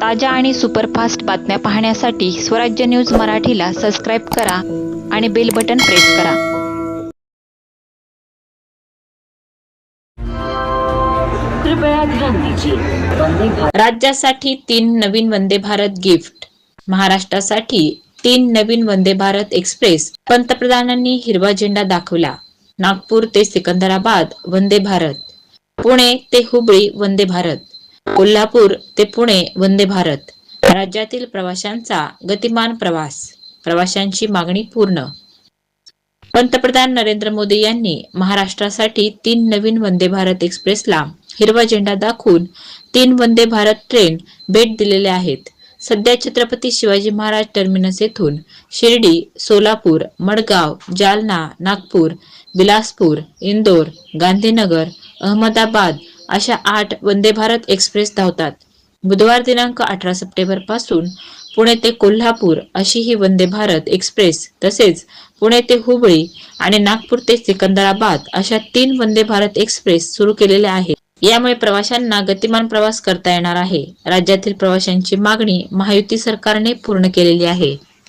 ताज्या आणि सुपरफास्ट बातम्या पाहण्यासाठी स्वराज्य न्यूज मराठीला सबस्क्राईब करा आणि बेल बटन प्रेस करा. कृपया ध्यान दीजिए. वंदे भारत. राज्यासाठी तीन नवीन वंदे भारत गिफ्ट महाराष्ट्रासाठी तीन नवीन वंदे भारत एक्सप्रेस पंतप्रधानांनी हिरवा झेंडा दाखवला. नागपूर ते सिकंदराबाद वंदे भारत. पुणे ते हुबळी वंदे भारत. कोल्हापूर ते पुणे वंदे भारत राज्यातील प्रवाशांचा गतिमान प्रवास प्रवाशांची मागणी पूर्ण. पंतप्रधान नरेंद्र मोदी यांनी महाराष्ट्रासाठी तीन नवीन वंदे भारत एक्सप्रेसला हिरवा झेंडा दाखवून तीन वंदे भारत ट्रेन भेट दिलेल्या आहेत. सध्या छत्रपती शिवाजी महाराज टर्मिनस येथून शिर्डी सोलापूर मडगाव जालना नागपूर बिलासपूर इंदोर गांधीनगर अहमदाबाद अशा आठ वंदे भारत एक्सप्रेस धावतात. बुधवार दिनांक अठरा सप्टेंबरपासून पुणे ते कोल्हापूर अशी ही वंदे भारत एक्सप्रेस तसेच पुणे ते हुबळी आणि नागपूर ते सिकंदराबाद अशा तीन वंदे भारत एक्सप्रेस सुरू केलेल्या आहेत. यामुळे प्रवाशांना गतिमान प्रवास करता येणार आहे. राज्यातील प्रवाशांची मागणी महायुती सरकारने पूर्ण केलेली आहे.